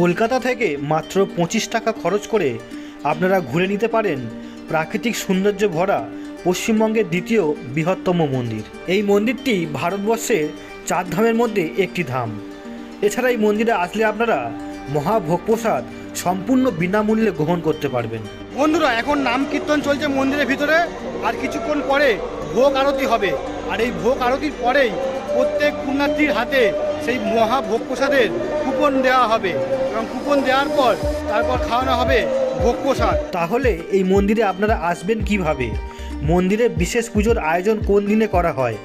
কলকাতা থেকে মাত্র পঁচিশ টাকা খরচ করে আপনারা ঘুরে নিতে পারেন প্রাকৃতিক সৌন্দর্য ভরা পশ্চিমবঙ্গের দ্বিতীয় বৃহত্তম মন্দির। এই মন্দিরটি ভারতবর্ষের চার ধামের মধ্যে একটি ধাম। এছাড়া এই মন্দিরে আসলে আপনারা মহাভোগ প্রসাদ সম্পূর্ণ বিনামূল্যে গ্রহণ করতে পারবেন। বন্ধুরা, এখন নাম কীর্তন চলছে মন্দিরের ভিতরে, আর কিছুক্ষণ পরে ভোগ আরতি হবে। আর এই ভোগ আরতির পরেই প্রত্যেক পুণ্যার্থীর হাতে সেই মহা ভোগ প্রসাদের কুপন দেওয়া হবে এবং কুপন দেওয়ার পর তারপর খাওয়ানো হবে ভোগ প্রসাদ। তাহলে এই মন্দিরে আপনারা আসবেন কীভাবে? মন্দিরে বিশেষ পুজোর আয়োজন কোন দিনে করা হয়?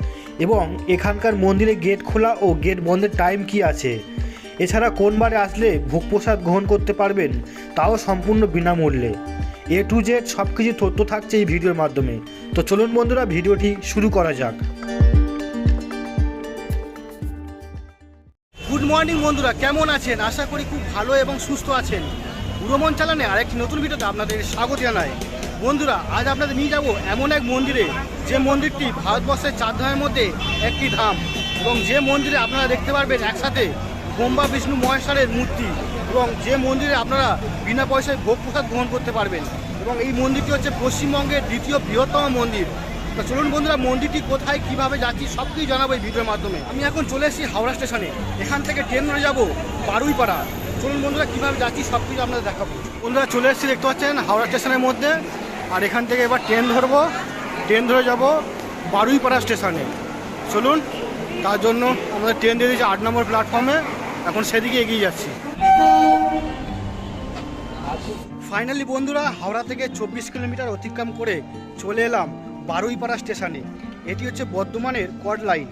এবং এখানকার মন্দিরে গেট খোলা ও গেট বন্ধের টাইম কি আছে? এছাড়া কোন বারে আসলে ভোগ প্রসাদ গ্রহণ করতে পারবেন তাও সম্পূর্ণ বিনামূল্যে। এ টু জেড সব কিছু তথ্য থাকছে এই ভিডিওর মাধ্যমে। তো চলুন বন্ধুরা, ভিডিওটি শুরু করা যাক। গুড মর্নিং বন্ধুরা। কেমন আছেন? আশা করি খুব ভালো এবং সুস্থ আছেন। ভ্রমণ চালানে আরেকটি নতুন ভিডিওতে আপনাদের স্বাগত জানায় বন্ধুরা, আজ আপনাদের নিয়ে যাব এমন এক মন্দিরে, যে মন্দিরটি ভারতবর্ষের চার ধামের মধ্যে একটি ধাম। এবং যে মন্দিরে আপনারা দেখতে পারবেন একসাথে ব্রহ্মা, বিষ্ণু, মহেশ্বরের মূর্তি এবং যে মন্দিরে আপনারা বিনা পয়সায় ভোগ প্রসাদ গ্রহণ করতে পারবেন। এবং এই মন্দিরটি হচ্ছে পশ্চিমবঙ্গের দ্বিতীয় বৃহত্তম মন্দির। তো চলুন বন্ধুরা, মন্দিরটি কোথায়, কীভাবে যাচ্ছি সব কিছু জানাব এই ভিডিওর মাধ্যমে। আমি এখন চলে এসেছি হাওড়া স্টেশনে। এখান থেকে ট্রেন ধরে যাব বারুইপাড়া। চলুন বন্ধুরা, কীভাবে যাচ্ছি সব কিছু আপনাদের দেখাবো। বন্ধুরা, চলে এসেছি, দেখতে পাচ্ছেন, হাওড়া স্টেশনের মধ্যে। আর এখান থেকে এবার ট্রেন ধরবো। ট্রেন ধরে যাব বারুইপাড়া স্টেশনে। চলুন, তার জন্য আমাদের ট্রেন দিয়ে দিয়েছে আট নম্বর প্ল্যাটফর্মে। এখন সেদিকে এগিয়ে যাচ্ছি। ফাইনালি বন্ধুরা, হাওড়া থেকে চব্বিশ কিলোমিটার অতিক্রম করে চলে এলাম বারুইপাড়া স্টেশনে। এটি হচ্ছে বর্ধমানের কড লাইন।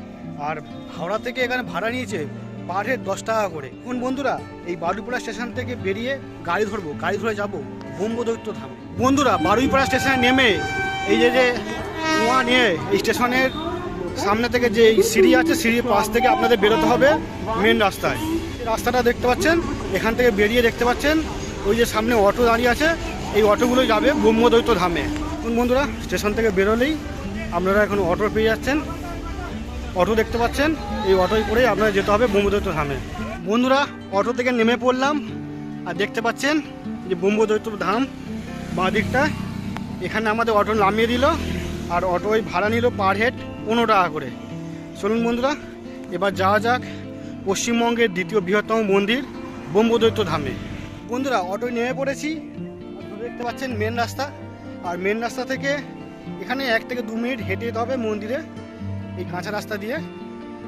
আর হাওড়া থেকে এখানে ভাড়া নিয়েছে পার দশ টাকা করে। এখন বন্ধুরা, এই বারুইপাড়া স্টেশন থেকে বেরিয়ে গাড়ি ধরবো, গাড়ি ধরে যাব ব্রহ্মদৈত্য ধামে। বন্ধুরা, বারুইপাড়া স্টেশনে নেমে এই যে যে কুয়া নিয়ে এই স্টেশনের সামনে থেকে যে সিঁড়ি আছে, সিঁড়ির পাশ থেকে আপনাদের বেরোতে হবে মেন রাস্তায়। রাস্তাটা দেখতে পাচ্ছেন? এখান থেকে বেরিয়ে দেখতে পাচ্ছেন ওই যে সামনে অটো দাঁড়িয়ে আছে। এই অটোগুলো যাবে ব্রহ্মদৈত্য ধামে। এখন বন্ধুরা, স্টেশন থেকে বেরোলেই আপনারা এখন অটো পেয়ে যাচ্ছেন। অটো দেখতে পাচ্ছেন, এই অটোয় করেই আপনারা যেতে হবে ব্রহ্মদৈত্য ধামে। বন্ধুরা অটো থেকে নেমে পড়লাম, আর দেখতে পাচ্ছেন যে ব্রহ্মদৈত্য ধাম বাঁ দিকটা এখানে আমাদের অটো নামিয়ে দিল, আর অটো ওই ভাড়া নিল পার হেড পনেরো টাকা করে। চলুন বন্ধুরা, এবার যাওয়া যাক পশ্চিমবঙ্গের দ্বিতীয় বৃহত্তম মন্দির ব্রহ্মদৈত্য ধামে। বন্ধুরা অটোয় নেমে পড়েছি দেখতে পাচ্ছেন মেন রাস্তা। আর মেন রাস্তা থেকে এখানে এক থেকে দু মিনিট হেঁটে যেতে হবে মন্দিরে, এই কাঁচা রাস্তা দিয়ে।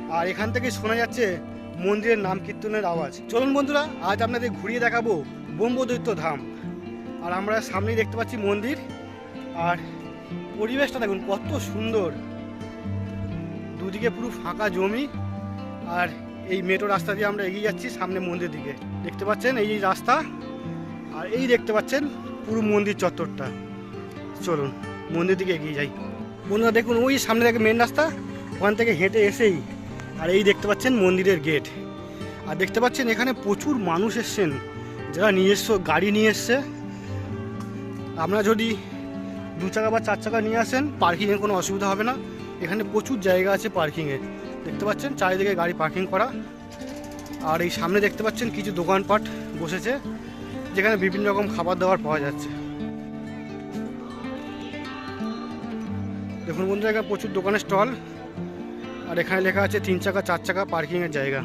আর এখান থেকে শোনা যাচ্ছে মন্দিরের নাম কীর্তনের আওয়াজ। চলুন বন্ধুরা, আজ আপনাদের ঘুরিয়ে দেখাবো ব্রহ্মদৈত্য ধাম। আর আমরা সামনেই দেখতে পাচ্ছি মন্দির। আর পরিবেশটা দেখুন, কত সুন্দর। দুদিকে পুরো ফাঁকা জমি। আর এই মেট্রো রাস্তা দিয়ে আমরা এগিয়ে যাচ্ছি সামনে মন্দির দিকে। দেখতে পাচ্ছেন এই রাস্তা। আর এই দেখতে পাচ্ছেন পুরো মন্দির চত্বরটা। চলুন, মন্দির দিকে এগিয়ে যাই। বন্ধুরা, দেখুন, ওই সামনে থেকে মেন রাস্তা, ওখান থেকে হেঁটে এসেই, আর এই দেখতে পাচ্ছেন মন্দিরের গেট আর দেখতে পাচ্ছেন এখানে প্রচুর মানুষ এসছেন, যারা নিজস্ব গাড়ি নিয়ে এসছে। আপনারা যদি দু চাকা বা চার চাকা নিয়ে আসেন পার্কিংয়ের কোনো অসুবিধা হবে না। এখানে প্রচুর জায়গা আছে পার্কিংয়ের দেখতে পাচ্ছেন, চারিদিকে গাড়ি পার্কিং করা। আর এই সামনে দেখতে পাচ্ছেন কিছু দোকানপাট বসেছে, যেখানে বিভিন্ন রকম খাবার দাবার পাওয়া যাচ্ছে। দেখুন বন্ধুরা, এখানে প্রচুর দোকানের স্টল, আর এখানে লেখা আছে তিন চাকা, চার চাকা পার্কিংয়ের জায়গা।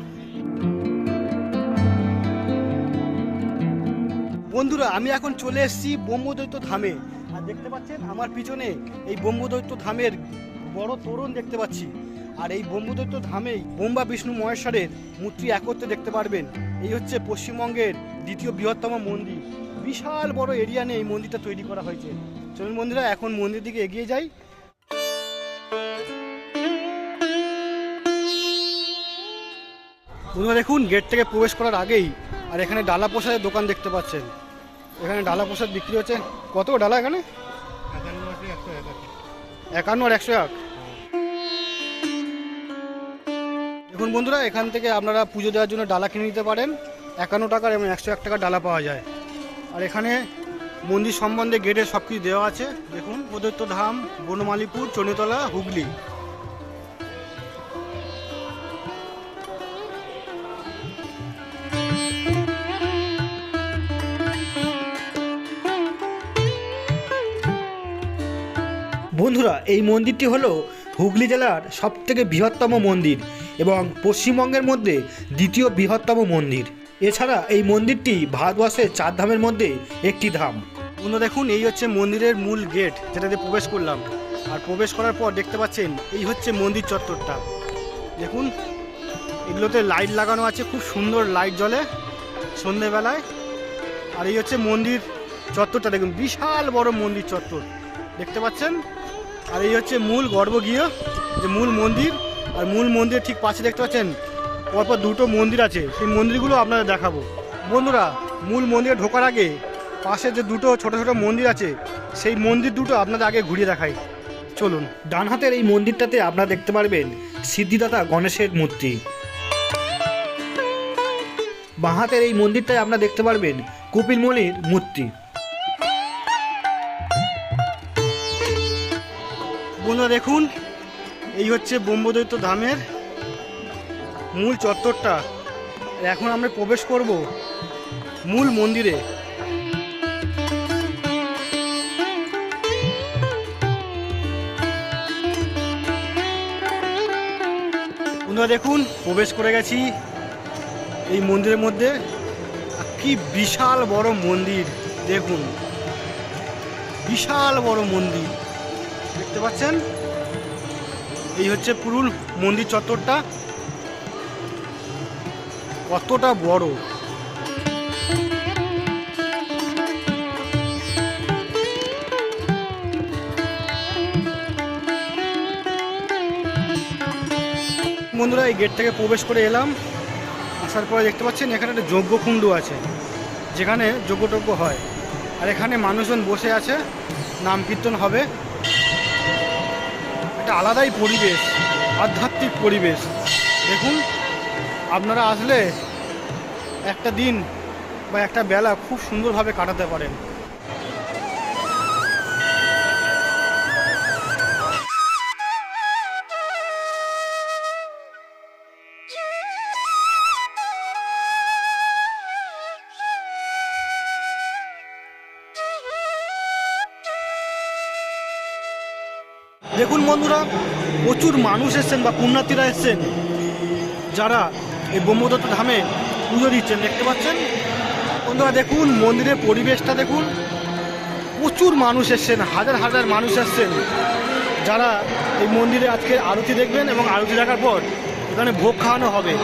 বন্ধুরা, আমি এখন চলে এসেছি ব্রহ্মদৈত্য ধামে। আর দেখতে পাচ্ছেন, আমার পিছনে এই ব্রহ্মদৈত্য ধামের বড় তোরণ দেখতে পাচ্ছি। আর এই ব্রহ্মদৈত্য ধামেই বোম্বা বিষ্ণু, মহেশ্বরের মূর্তি একত্রে দেখতে পারবেন। এই হচ্ছে পশ্চিমবঙ্গের দ্বিতীয় বৃহত্তম মন্দির। বিশাল বড় এরিয়া নিয়ে এই মন্দিরটা তৈরি করা হয়েছে। চলুন বন্ধুরা, এখন মন্দির দিকে এগিয়ে যাই। দেখুন গেট থেকে প্রবেশ করার আগেই আর এখানে ডালা প্রসাদের দোকান দেখতে পাচ্ছেন। এখানে ডালা প্রসাদ বিক্রি হচ্ছে। কত ডালা এখানে? একান্ন আর একশো এক। দেখুন বন্ধুরা, এখান থেকে আপনারা পুজো দেওয়ার জন্য ডালা কিনে নিতে পারেন। একান্ন টাকার এবং একশো এক টাকার ডালা পাওয়া যায়। আর এখানে মন্দির সম্বন্ধে গেটে সব কিছু দেওয়া আছে। দেখুন। প্রদত্ত ধাম বনমালীপুর, চনেতলা, হুগলি। বন্ধুরা, এই মন্দিরটি হলো হুগলি জেলার সবথেকে বৃহত্তম মন্দির এবং পশ্চিমবঙ্গের মধ্যে দ্বিতীয় বৃহত্তম মন্দির। এছাড়া এই মন্দিরটি ভারতবর্ষের চার ধামের মধ্যে একটি ধাম। বন্ধু দেখুন, এই হচ্ছে মন্দিরের মূল গেট যেটাতে প্রবেশ করলাম। আর প্রবেশ করার পর দেখতে পাচ্ছেন, এই হচ্ছে মন্দির চত্বরটা। দেখুন, এগুলোতে লাইট লাগানো আছে, খুব সুন্দর লাইট জ্বলে সন্ধেবেলায়। আর এই হচ্ছে মন্দির চত্বরটা, দেখুন, বিশাল বড় মন্দির চত্বর। দেখতে পাচ্ছেন? আর এই হচ্ছে মূল গর্ভগৃহ, যে মূল মন্দির। আর মূল মন্দির ঠিক পাশে দেখতে পাচ্ছেন, পরপর দুটো মন্দির আছে। সেই মন্দিরগুলো আপনাদের দেখাবো। বন্ধুরা, মূল মন্দিরে ঢোকার আগে পাশে যে দুটো ছোট ছোট মন্দির আছে, সেই মন্দির দুটো আপনাদের আগে ঘুরিয়ে দেখাই। চলুন, ডান হাতের এই মন্দিরটাতে আপনারা দেখতে পারবেন সিদ্ধিদাতা গণেশের মূর্তি। বাঁ হাতের এই মন্দিরটায় আপনারা দেখতে পারবেন কপিলমণির মূর্তি। বন্ধুরা, দেখুন, এই হচ্ছে ব্রহ্মদৈত্য ধামের মূল চত্বরটা। এখন আমরা প্রবেশ করব মূল মন্দিরে। বন্ধুরা দেখুন প্রবেশ করে গেছি এই মন্দিরের মধ্যে। কি বিশাল বড় মন্দির, দেখুন। বিশাল বড় মন্দির, দেখতে পাচ্ছেন? এই হচ্ছে পুরুল মন্দির চত্বরটা। কতটা বড়। বন্ধুরা, এই গেট থেকে প্রবেশ করে এলাম। আসার পরে দেখতে পাচ্ছেন, এখানে একটা যজ্ঞকুণ্ড আছে, যেখানে যজ্ঞটজ্ঞ হয়। আর এখানে মানুষজন বসে আছে, নাম কীর্তন হবে। একটা আলাদাই পরিবেশ, আধ্যাত্মিক পরিবেশ। দেখুন, আপনারা আসলে একটা দিন বা একটা বেলা খুব সুন্দরভাবে কাটাতে পারেন। দেখুন বন্ধুরা, প্রচুর মানুষ এসছেন বা পুণ্যার্থীরা এসছেন যারা এই ব্রহ্মদত্ত ধামে পুজো দিচ্ছেন, দেখতে পাচ্ছেন? বন্ধুরা, দেখুন, মন্দিরের পরিবেশটা দেখুন। প্রচুর মানুষ এসছেন, হাজার হাজার মানুষ এসছেন যারা এই মন্দিরে আজকে আরতি দেখবেন এবং আরতি দেখার পর এখানে ভোগ খাওয়ানো হবে।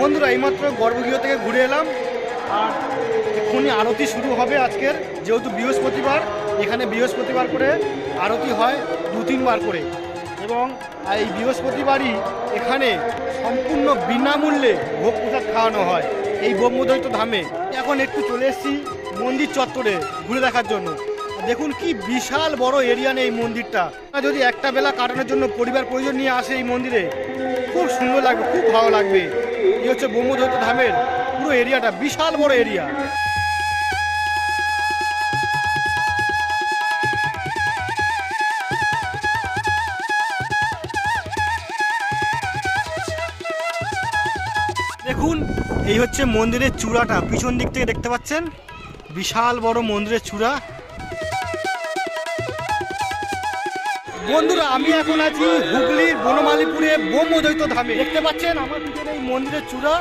বন্ধুরা, এইমাত্র গর্ভগৃহ থেকে ঘুরে এলাম আর এক্ষুনি আরতি শুরু হবে আজকের, যেহেতু বৃহস্পতিবার, এখানে বৃহস্পতিবার করে আরতি হয়। তিনবার করে। এবং এই বৃহস্পতিবারই এখানে সম্পূর্ণ বিনামূল্যে ভোগ প্রসাদ খাওয়ানো হয় এই ব্রহ্মদৈত্য ধামে। এখন একটু চলে এসেছি মন্দির চত্বরে ঘুরে দেখার জন্য। দেখুন কি বিশাল বড় এরিয়া নেই মন্দিরটা। যদি একটা বেলা কাটানোর জন্য পরিবার প্রয়োজন নিয়ে আসে এই মন্দিরে, খুব সুন্দর লাগবে, খুব ভালো লাগবে। এই হচ্ছে ব্রহ্মদৈত্য ধামের পুরো এরিয়াটা বিশাল বড় এরিয়া হচ্ছে মন্দিরের চূড়াটা, পিছন দিক থেকে দেখতে পাচ্ছেন? বিশাল বড় মন্দিরের চূড়া। বন্ধুরা, আমি এখন আছি হুগলির বনমালীপুরে ব্রহ্মদৈত্য ধামে। দেখতে পাচ্ছেন আমার পিছনে এই মন্দিরের চূড়া,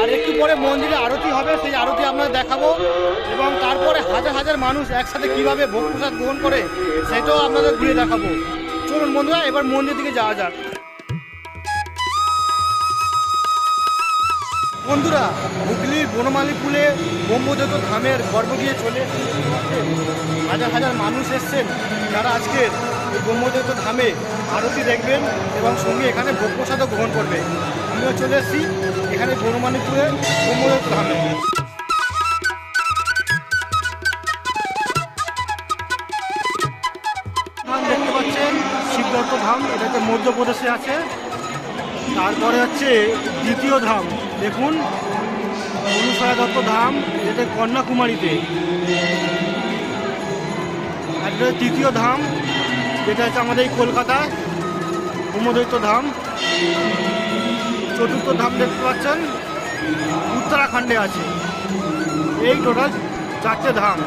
আর একটু পরে মন্দিরে আরতি হবে, সেই আরতি আপনাদের দেখাবো। এবং তারপরে হাজার হাজার মানুষ একসাথে কীভাবে ভোগ প্রসাদ গ্রহণ করে, সেটাও আপনাদের ঘুরে দেখাবো। চলুন বন্ধুরা, এবার মন্দির দিকে যাওয়া যাক। বন্ধুরা, হুগলির বনমালীপুরে ব্রহ্মদত্ত ধামের গর্ভগৃহে চলে এসেছি। হাজার হাজার মানুষ এসছেন। যারা আজকের এই ব্রহ্মদত্ত ধামে আরতি দেখবেন এবং সঙ্গে এখানে ভোগ প্রসাদও গ্রহণ করবে। আমিও চলে এসেছি এখানে বনমালীপুরে ব্রহ্মদত্ত ধামে। দেখতে পাচ্ছেন ধাম এটা হচ্ছে মধ্যপ্রদেশে আছে। তারপরে হচ্ছে দ্বিতীয় ধাম। দেখুন অনুসয়া দত্ত ধাম যেটা কন্যাকুমারীতে। একটা তৃতীয় ধাম, যেটা হচ্ছে আমাদের এই কলকাতায় ব্রহ্মদৈত্য ধাম। চতুর্থ ধাম দেখতে পাচ্ছেন, উত্তরাখণ্ডে আছে। এই টোটাল চারটে ধাম।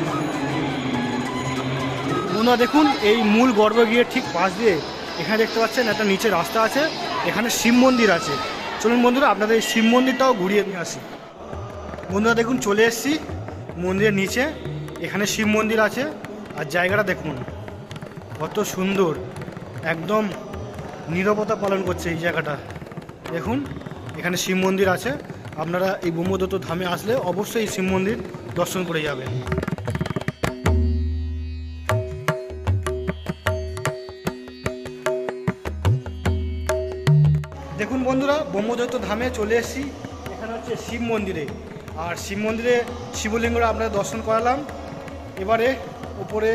বন্ধুরা দেখুন, এই মূল গর্ভগৃহের ঠিক পাশ দিয়ে এখানে দেখতে পাচ্ছেন, একটা নিচে রাস্তা আছে, এখানে শিব মন্দির আছে। চলুন বন্ধুরা, আপনাদের শিব মন্দিরটাও ঘুরিয়ে নিয়ে আসি। বন্ধুরা দেখুন, চলে এসেছি মন্দিরের নিচে। এখানে শিব মন্দির আছে। আর জায়গাটা দেখুন, কত সুন্দর, একদম নীরবতা পালন করছে এই জায়গাটা। দেখুন, এখানে শিব মন্দির আছে। আপনারা এই ব্রহ্মদত্ত ধামে আসলে অবশ্যই এই শিব মন্দির দর্শন করে যাবেন। ব্রহ্মদৈত্য ধামে চলে এসেছি। এখানে হচ্ছে শিব মন্দিরে। আর শিব মন্দিরে শিবলিঙ্গরা আপনাদের দর্শন করালাম। এবারে উপরে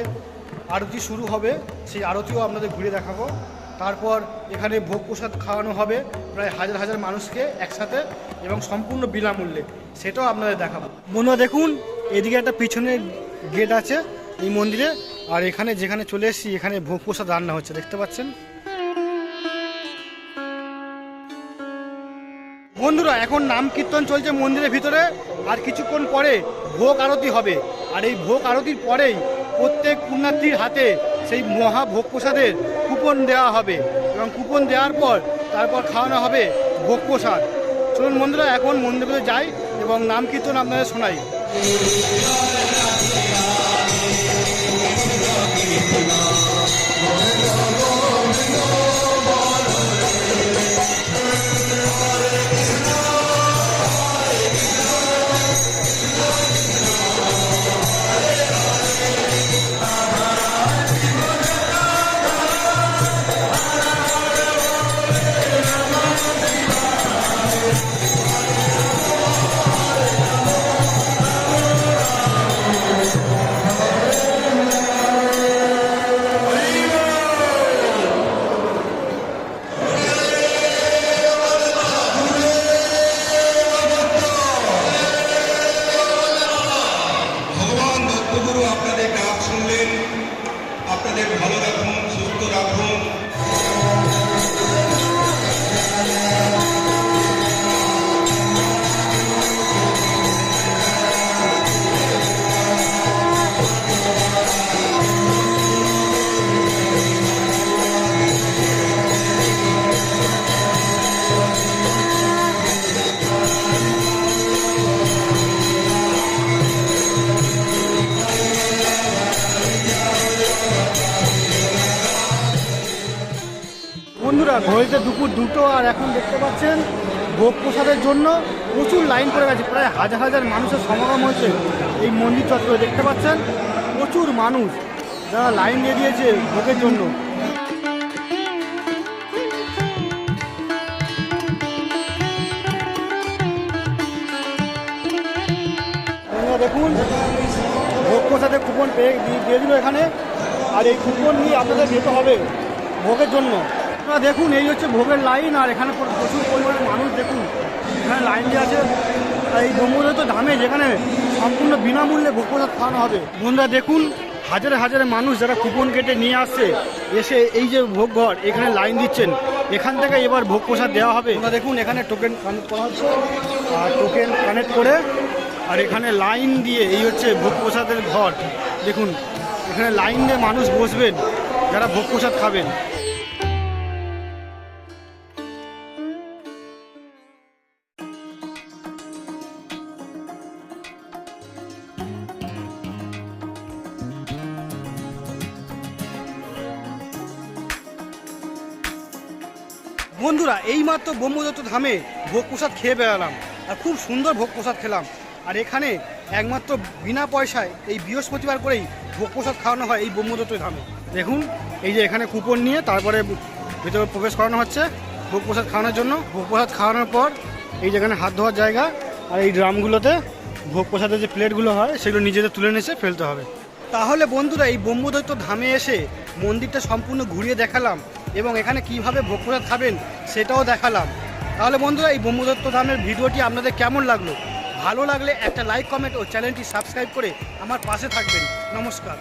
আরতি শুরু হবে, সেই আরতিও আপনাদের ঘুরে দেখাবো। তারপর এখানে ভোগ প্রসাদ খাওয়ানো হবে প্রায় হাজার হাজার মানুষকে একসাথে এবং সম্পূর্ণ বিনামূল্যে, সেটাও আপনাদের দেখাবো। বন্ধুরা, দেখুন, এদিকে একটা পিছনে গেট আছে এই মন্দিরে। আর এখানে যেখানে চলে এসেছি, এখানে ভোগ প্রসাদ রান্না হচ্ছে, দেখতে পাচ্ছেন? বন্ধুরা, এখন নাম কীর্তন চলছে মন্দিরের ভিতরে, আর কিছুক্ষণ পরে ভোগ আরতি হবে। আর এই ভোগ আরতির পরেই প্রত্যেক পুণ্যার্থীর হাতে সেই মহা ভোগ প্রসাদের কুপন দেওয়া হবে। এবং কুপন দেওয়ার পর তারপর খাওয়ানো হবে ভোগ প্রসাদ। চলুন বন্ধুরা, এখন মন্দিরে যাই এবং নাম কীর্তন আপনাদের শোনাই। ভগবান দুপুর দুটো আর এখন দেখতে পাচ্ছেন ভোগ প্রসাদের জন্য প্রচুর লাইন পড়ে গেছে। প্রায় হাজার হাজার মানুষের সমাগম হচ্ছে এই মন্দির চত্বরে, দেখতে পাচ্ছেন? প্রচুর মানুষ যারা লাইন দিয়ে দিয়েছে ভোগের জন্য। দেখুন, ভোগ প্রসাদের কুপন পেয়ে দিয়ে দিল এখানে। আর এই কুপন নিয়ে আপনাদের যেতে হবে ভোগের জন্য। আপনারা দেখুন, এই হচ্ছে ভোগের লাইন আর এখানে প্রচুর পরিমাণে মানুষ দেখুন। এখানে লাইন দিয়ে আছে। আর এই ব্রহ্মদত্ত ধামে যেখানে সম্পূর্ণ বিনামূল্যে ভোগ প্রসাদ খাওয়ানো হবে। বন্ধুরা, দেখুন, হাজারে হাজারে মানুষ যারা কুপন কেটে নিয়ে আসছে, এসে এই যে ভোগ ঘর, এখানে লাইন দিচ্ছেন। এখান থেকে এবার ভোগ প্রসাদ দেওয়া হবে। তোমরা দেখুন, এখানে টোকেন কানেক্ট করা হচ্ছে। আর টোকেন কানেক্ট করে, আর এখানে লাইন দিয়ে এই হচ্ছে ভোগ প্রসাদের ঘর। দেখুন, এখানে লাইন দিয়ে মানুষ বসবেন, যারা ভোগ প্রসাদ খাবেন। বন্ধুরা, এইমাত্র ব্রহ্মদত্ত ধামে ভোগ প্রসাদ খেয়ে বেড়ালাম আর খুব সুন্দর ভোগ প্রসাদ খেলাম। আর এখানে একমাত্র বিনা পয়সায় এই বৃহস্পতিবার করেই ভোগ প্রসাদ খাওয়ানো হয় এই ব্রহ্মদত্ত ধামে। দেখুন, এই যে এখানে কুপন নিয়ে তারপরে ভেতরে প্রবেশ করানো হচ্ছে ভোগ প্রসাদ খাওয়ানোর জন্য। ভোগ প্রসাদ খাওয়ানোর পর এই যেখানে হাত ধোয়ার জায়গা আর এই ড্রামগুলোতে ভোগ প্রসাদের যে প্লেটগুলো হয় সেগুলো নিজেদের তুলে নিয়ে এসে ফেলতে হবে। তাহলে বন্ধুরা, এই ব্রহ্মদৈত্য ধামে এসে মন্দিরটা সম্পূর্ণ ঘুরিয়ে দেখালাম। এবং এখানে কীভাবে ভোগ প্রসাদ খাবেন সেটাও দেখালাম। তাহলে বন্ধুরা, এই ব্রহ্মদত্ত ধামের ভিডিওটি আপনাদের কেমন লাগল? ভালো লাগলে একটা লাইক, কমেন্ট ও চ্যানেলটি সাবস্ক্রাইব করে আমার পাশে থাকবেন। নমস্কার।